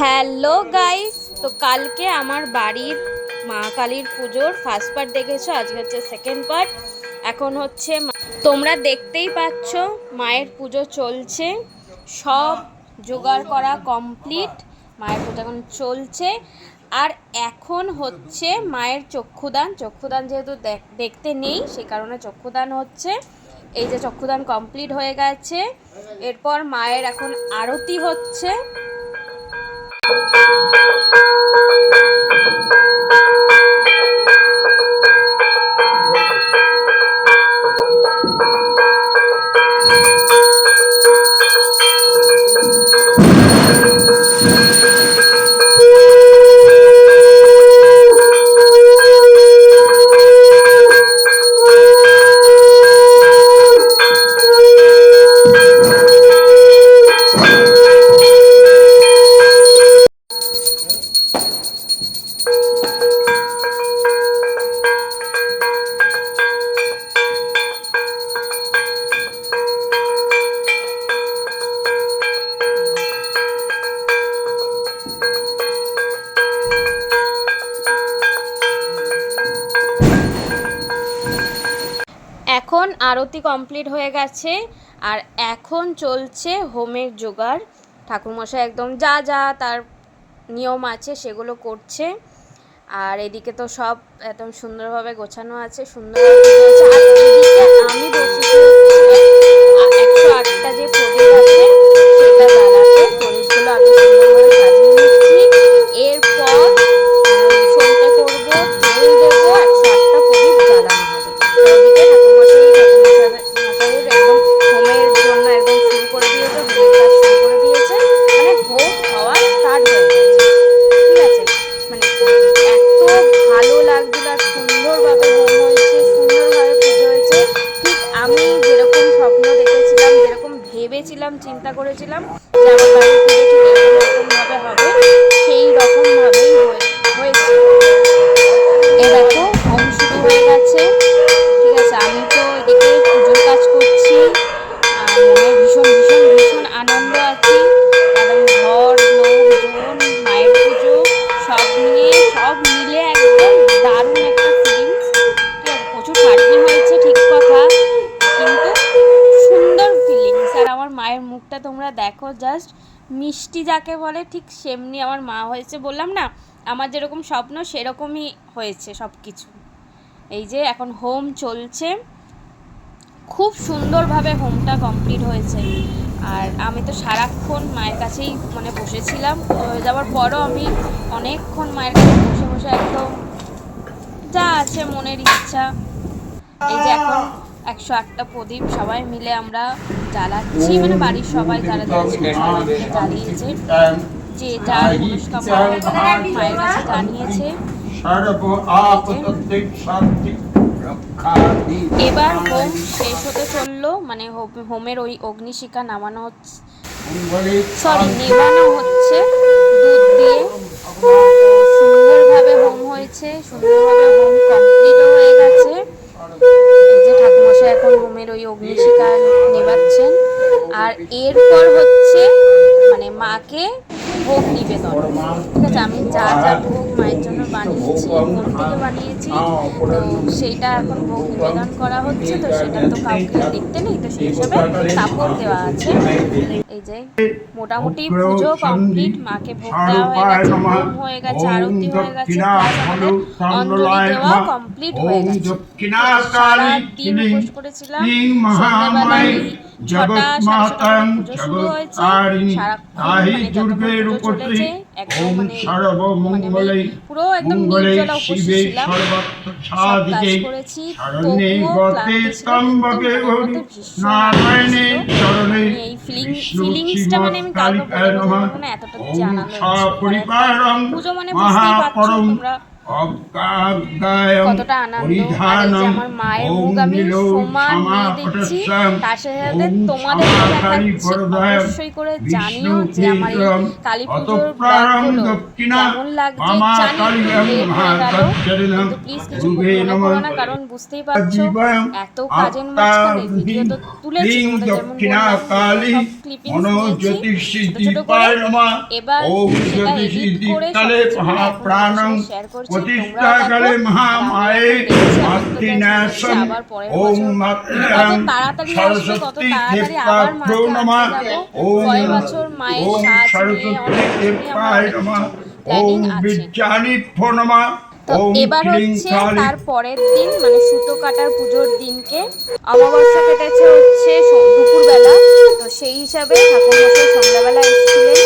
Hello guys, তো কালকে আমার বাড়ির মা কালীর পুজোর ফার্স্ট পার্ট দেখেছ? আজকে হচ্ছে সেকেন্ড পার্ট এখন হচ্ছে তোমরা দেখতেই পাচ্ছ, মায়ের পুজো চলছে। সব জোগাড় করা কমপ্লিট মায়ের পুজো এখন চলছে। আর এখন হচ্ছে মায়ের চক্ষুদান। চক্ষুদান যেহেতু দেখ- দেখতে নেই সে কারণে চক্ষুদান হচ্ছে। এই যে চক্ষুদান কমপ্লিট হয়ে গেছে। এরপর মায়ের এখন আরতি হচ্ছে। আরতি কমপ্লিট হয়ে গেছে। আর এখন চলছে হোমের জোগাড়। ঠাকুরমশাই একদম যা যা তার নিয়ম আছে সেগুলো করছে। আর এদিকে তো সব একদম সুন্দরভাবে গোছানো আছে, সুন্দর আমি বসেছি একশো আটটা যে প্রদীপ আছে সেটা জ্বালাতে প্রদীপগুলো আগে সুন্দরভাবে সাজিয়ে নিচ্ছি এরপর আহ, সন্ধ্যে করব তেল দেবো একশো আটটা প্রদীপ জ্বালানো হবে ওদিকে ঠাকুরমশাই ঠাকুরমশাইয়ের একদম হোমের জন্য একদম শুরু করে দিয়েছে হোমের কাজ শুরু করে দিয়েছে মানে হোম হওয়া স্টার্ট হয়ে গেছে ঠিক আছে মানে এত ভালো লাগছিল আর সুন্দরভাবে হোম হয়েছে সুন্দরভাবে পুজো হয়েছে ঠিক আমি যেরকম স্বপ্ন দেখেছিলাম যেরকম ভেবেছিলাম চিন্তা করেছিলাম। যে আমার বাড়ির পুজো ঠিক এরকমভাবে হবে সেই রকমভাবেই হয়ে- হয়েছে এ দেখো হোম শুরু হয়ে গেছে ঠিক আছে আমি তো এদিকে পুজোর কাজ করছি আর মনে ভীষণ ভীষণ ভীষণ আনন্দ আছি একদম ঘর লোকজন মায়ের পুজো সব নিয়ে সব মিলে একদম দারুণ একটা ফিলিংস ঠিক আছে প্রচুর খাটনি হয়েছে ঠিক কথা কিন্তু সুন্দর ফিলিংস আর আমার মায়ের মুখটা তোমরা দেখো জাস্ট মিষ্টি যাকে বলে, ঠিক সেমনি আমার মা হয়েছে বললাম না, আমার যেরকম স্বপ্ন সেরকমই হয়েছে সব কিছু এই যে এখন হোম চলছে। খুব সুন্দরভাবে হোমটা কমপ্লিট হয়েছে। আর আমি তো সারাক্ষণ মায়ের কাছেই মানে বসেছিলাম। হয়ে যাওয়ার পরও আমি অনেকক্ষণ মায়ের কাছে বসে বসে একদম যা আছে মনের ইচ্ছা। এই যে এখন একশো আটটা প্রদীপ সবাই মিলে আমরা জ্বালাচ্ছি মানে বাড়ির সবাই যারা জ্বালিয়েছে। যে যার মনস্কামনা মায়ের কাছে জানিয়েছে। এবার হোম শেষ হতে চলল মানে হোম- হোমের ওই অগ্নিশিখা নামানো হচ্ছে। সরি নেবানো হচ্ছে। দুধ দিয়ে সুন্দরভাবে হোম হয়েছে সুন্দরভাবে হোম কমপ্লিটও হয়ে গেছে। যে ঠাকুমশাই এখন হোমের ওই অগ্নিশিকা নেবাচ্ছেন। আর এরপর হচ্ছে মানে মাকে ভোগ নিবেদন। ঠিক আছে আমি যা যা ভোগ মায়ের জন্য বানিয়েছি ঘুম থেকে বানিয়েছি তো সেইটা এখন ভোগ নিবেদন করা হচ্ছে তো সেটা তো কাউকে দেখতে নেই তো সেই হিসাবে কাপড় দেওয়া আছে। এই যে মোটামুটি পুজো কমপ্লিট মাকে ভোগ দেওয়া হয়ে গেছে হয়ে গেছে আরতি হয়ে গেছে অঞ্জলি দেওয়া কমপ্লিট হয়ে গেছে। সারাদিন উপোস করেছিলাম সন্ধ্যেবেলায় ছটা ছটার পুজো শুরু হয়েছে সারাক্ষণ মানে পুজো চলেছে একদম মানে মানে পুরো একদম নির্জলা উপোস ছিলাম। সব কাজ করেছি তবুও ক্লান্তি আমি এই feeling- বিষ্ণু মানে আমি কাউকে বলে শ্রীমৎকালিকায় বোঝাতে নমঃ। পারব না, এতটা যে আনন্দ হচ্ছে। পুজো মানে বুঝতেই পারছ তোমরা। কতটা আনন্দ আর যে আমার মায়ের মুখ আমি সমান দেখছি তার সাথে সাথে তোমাদের সমাকারী দেখাচ্ছি বরদায়ং অবশ্যই করে জানিও যে আমার এই কালী পুজোর কেমন লাগছে জানি কিন্তু প্লিজ কিছু মনে করো না কারণ বুঝতেই পারছ এত কাজের মাঝখানে ভিডিও তো তুলেছি যেমন দক্ষিণা বললাম, কালী সব clippings মনো নিয়েছি, জ্যোতিষিদ্ধি ছোট ছোট করে। এবার সেটা করে করছি, প্রতিষ্ঠা তোমরাও কালে দেখো। মহামায়ে আর আমি এখন দেখছি, মাতৃনাশন আবার পরের ওম বছর তাড়াতাড়ি আসবে, কত সরস্বতী তাড়াতাড়ি আবার মাকে দেবতাভ্যো নমঃ। আনতে যাব। ওম বছর মায়ের ওম সরস্বতী অনেক কিছু নিয়ে আমার দেবায় অনেক নমঃ। কিছু ওম planning আছে। বিজ্ঞানীভ্যো তো এবার হচ্ছে তার পরের দিন মানে সুতো কাটার পুজোর দিনকে অমাবস্যা কেটেছে হচ্ছে দুপুরবেলা। তো সেই হিসাবে ঠাকুরমশাই সন্ধ্যাবেলা এসেছিলেন।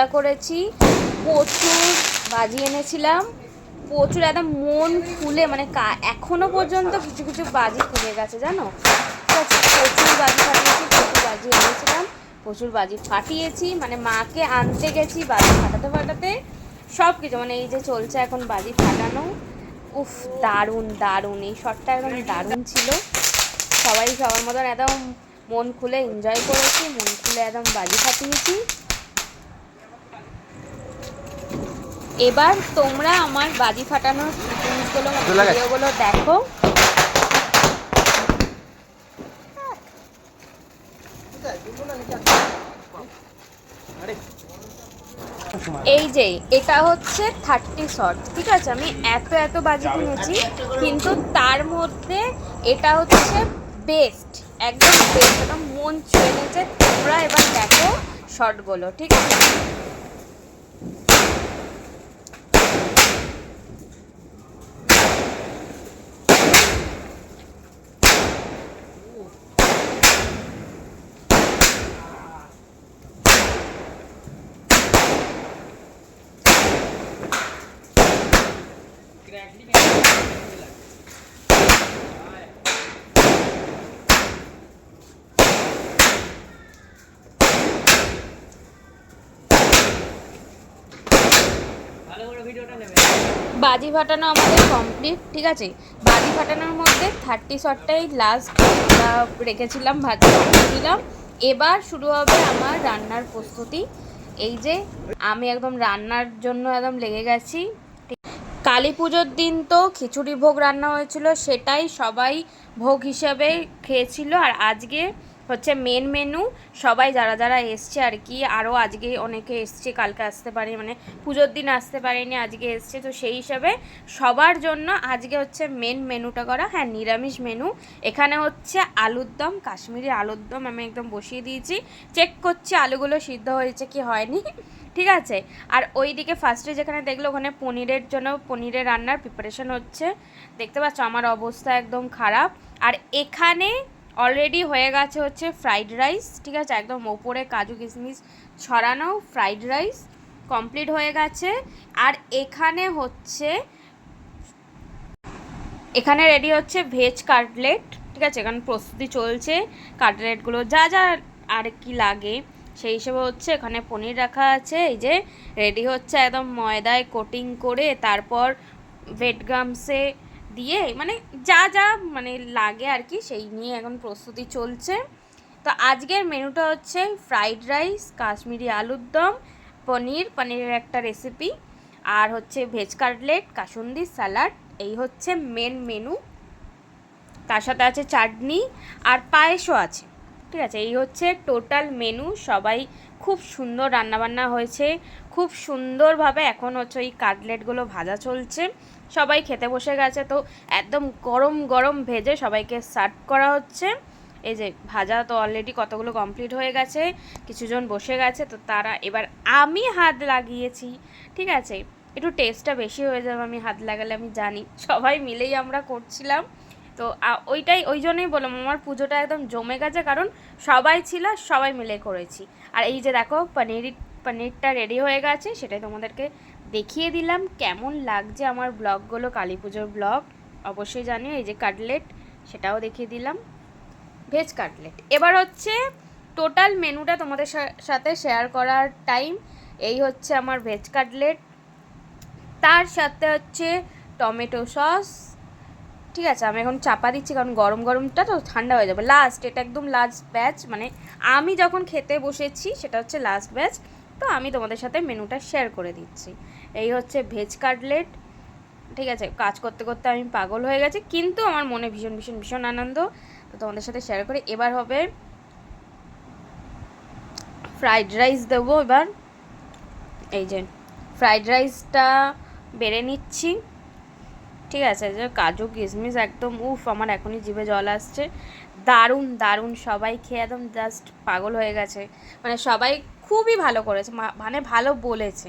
মজা করেছি, প্রচুর বাজি এনেছিলাম, প্রচুর একদম মন ফুলে মানে কা- এখনও পর্যন্ত কিছু কিছু বাজি খুলে গেছে, জানো? প্রচুর বাজি ফাটিয়েছি, প্রচুর বাজি এনেছিলাম, প্রচুর বাজি ফাটিয়েছি মানে মাকে আনতে গেছি বাজি ফাটাতে ফাটাতে সব কিছু মানে এই যে চলছে এখন বাজি ফাটানো, উফ, দারুণ দারুণ, এই শটটা একদম দারুণ ছিল। সবাই সবার মতন একদম মন খুলে এনজয় করেছি, মন খুলে একদম বাজি ফাটিয়েছি। এবার তোমরা আমার বাজি ফাটানোর জিনিসগুলো। ভিডিওগুলো দেখো। এই যে এটা হচ্ছে থার্টি শট ঠিক আছে? আমি এত এত বাজি কিনেছি কিন্তু তার মধ্যে এটা হচ্ছে বেস্ট একদম বেস্ট একদম মন ছুঁয়ে নিয়েছে। তোমরা এবার দেখো শটগুলো ঠিক আছে? বাজি ফাটানো আমাদের কমপ্লিট ঠিক আছে? বাজি ফাটানোর মধ্যে থার্টি শটটাই লাস্ট রেখেছিলাম ভাজি দিলাম এবার শুরু হবে আমার রান্নার প্রস্তুতি। এই যে, আমি একদম রান্নার জন্য একদম লেগে গেছি। কালী পুজোর দিন তো খিচুড়ি ভোগ রান্না হয়েছিল, সেটাই সবাই ভোগ হিসাবে খেয়েছিল। আর আজকে হচ্ছে মেন মেনু সবাই যারা যারা এসছে আর কি, আরও আজকে অনেকে এসছে, কালকে আসতে পারে মানে পুজোর দিন আসতে পারেনি, আজকে এসছে। তো সেই হিসাবে সবার জন্য আজকে হচ্ছে মেন মেনুটা করা হ্যাঁ নিরামিষ মেনু এখানে হচ্ছে আলুর দম, কাশ্মীরি আলুর দম আমি একদম বসিয়ে দিয়েছি। চেক করছি আলুগুলো সিদ্ধ হয়েছে কি হয়নি। ঠিক আছে? আর ওই দিকে ফার্স্টে যেখানে দেখল ওখানে পনিরের জন্য পনিরের রান্নার প্রিপারেশন হচ্ছে। দেখতে পাচ্ছ আমার অবস্থা একদম খারাপ। আর এখানে অলরেডি হয়ে গেছে হচ্ছে ফ্রাইড রাইস ঠিক আছে? একদম ওপরে কাজু কিশমিশ ছড়ানো ফ্রাইড রাইস কমপ্লিট হয়ে গেছে। আর এখানে হচ্ছে, এখানে রেডি হচ্ছে ভেজ কাটলেট ঠিক আছে? এখানে প্রস্তুতি চলছে কাটলেটগুলো যা যা আর কি লাগে। সেই হিসেবে হচ্ছে এখানে পনির রাখা আছে, এই যে রেডি হচ্ছে একদম ময়দায় কোটিং করে তারপর ভেটগামসে দিয়ে মানে যা যা মানে লাগে আর কি সেই নিয়ে এখন প্রস্তুতি চলছে। তো আজকের মেনুটা হচ্ছে ফ্রাইড রাইস কাশ্মীরি আলুর দম, পনির, পনিরের একটা রেসিপি আর হচ্ছে ভেজ কাটলেট কাসুন্দি স্যালাড এই হচ্ছে মেন মেনু তার সাথে আছে চাটনি, আর পায়েসও আছে। ঠিক আছে, এই হচ্ছে টোটাল মেনু সবাই খুব সুন্দর রান্নাবান্না হয়েছে। খুব সুন্দরভাবে এখন হচ্ছে ওই কাটলেটগুলো ভাজা চলছে। সবাই খেতে বসে গেছে, তো একদম গরম গরম ভেজে সবাইকে সার্ভ করা হচ্ছে। এই যে ভাজা তো অলরেডি কতগুলো কমপ্লিট হয়ে গেছে, কিছুজন বসে গেছে, তো তারা এবার আমি হাত লাগিয়েছি, ঠিক আছে? একটু টেস্টটা বেশি হয়ে যাবে, আমি হাত লাগালে আমি জানি। সবাই মিলেই আমরা করছিলাম। তো ওইটাই, ওই জন্যই বললাম, আমার পুজোটা একদম জমে গেছে, কারণ সবাই ছিল, সবাই মিলে করেছি। আর এই যে দেখো, পনির, পনিরটা রেডি হয়ে গেছে, সেটাই তোমাদেরকে দেখিয়ে দিলাম, কেমন লাগছে আমার ব্লগগুলো, কালী পুজোর ব্লগ, অবশ্যই জানিও, এই যে কাটলেট, সেটাও দেখিয়ে দিলাম, ভেজ কাটলেট। এবার হচ্ছে টোটাল মেনুটা তোমাদের সাথে শেয়ার করার টাইম এই হচ্ছে আমার ভেজ কাটলেট, তার সাথে হচ্ছে টমেটো সস ঠিক আছে, আমি এখন চাপা দিচ্ছি, কারণ গরম গরমটা তো ঠান্ডা হয়ে যাবে। লাস্ট এটা একদম লাস্ট ব্যাচ মানে আমি যখন খেতে বসেছি, সেটা হচ্ছে লাস্ট ব্যাচ তো আমি তোমাদের সাথে মেনুটা শেয়ার করে দিচ্ছি। এই হচ্ছে ভেজ কাটলেট ঠিক আছে, কাজ করতে করতে আমি পাগল হয়ে গেছি, কিন্তু আমার মনে ভীষণ ভীষণ ভীষণ আনন্দ। তো তোমাদের সাথে শেয়ার করি। এবার হবে ফ্রাইড রাইস দেবো এবার। এই যে ফ্রাইড রাইসটা বেড়ে নিচ্ছি। ঠিক আছে, যে কাজু, কিশমিশ একদম, উফ, আমার এখনই জিভে জল আসছে। দারুণ দারুণ, সবাই খেয়ে একদম জাস্ট পাগল হয়ে গেছে। মানে সবাই খুবই ভালো করেছে মানে ভালো বলেছে।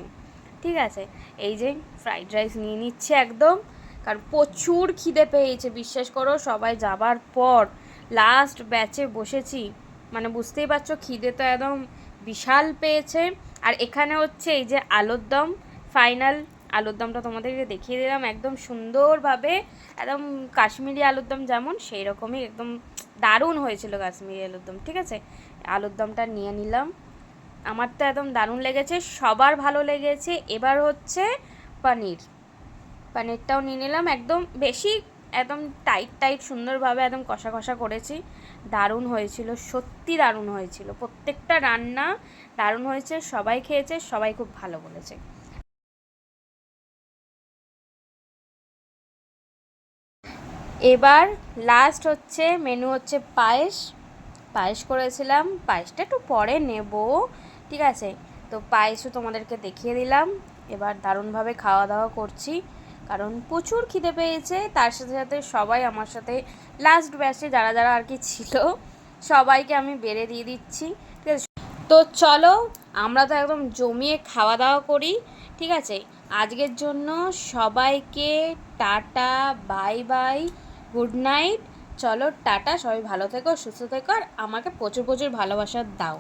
ঠিক আছে, এই যে ফ্রাইড রাইস নিয়ে নিচ্ছে একদম, কারণ প্রচুর খিদে পেয়েছে, বিশ্বাস করো, সবাই যাবার পর লাস্ট ব্যাচে বসেছি। মানে বুঝতেই পারছ, খিদে তো একদম বিশাল পেয়েছে। আর এখানে হচ্ছে এই যে আলুর দম ফাইনাল আলুর দমটা তোমাদেরকে দেখিয়ে দিলাম। একদম সুন্দরভাবে একদম কাশ্মীরি আলুর দম যেমন সেই রকমই একদম দারুণ হয়েছিল কাশ্মীরি আলুর দম, ঠিক আছে? আলুর দমটা নিয়ে নিলাম। আমার তো একদম দারুণ লেগেছে, সবার ভালো লেগেছে। এবার হচ্ছে পনির। পনিরটাও নিয়ে নিলাম। একদম বেশি একদম টাইট টাইট, সুন্দরভাবে একদম কষা কষা করেছি। দারুণ হয়েছিল, সত্যি দারুণ হয়েছিল। প্রত্যেকটা রান্না দারুণ হয়েছে, সবাই খেয়েছে, সবাই খুব ভালো বলেছে। এবার লাস্ট হচ্ছে মেনু হচ্ছে পায়েস। পায়েস করেছিলাম, পায়েসটা একটু পরে নেব, ঠিক আছে? তো পায়েসও তোমাদেরকে দেখিয়ে দিলাম। এবার দারুণভাবে খাওয়া দাওয়া করছি, কারণ প্রচুর খিদে পেয়েছে। তার সাথে সাথে সবাই আমার সাথে লাস্ট ব্যাচে যারা যারা আর কি ছিল, সবাইকে আমি বেড়ে দিয়ে দিচ্ছি, ঠিক আছে? তো চলো, আমরা তো একদম জমিয়ে খাওয়া দাওয়া করি, ঠিক আছে? আজকের জন্য সবাইকে tata bye bye good night. চলো টাটা, সবাই ভালো থেকো, সুস্থ থেকো, আর আমাকে প্রচুর প্রচুর ভালোবাসা দাও।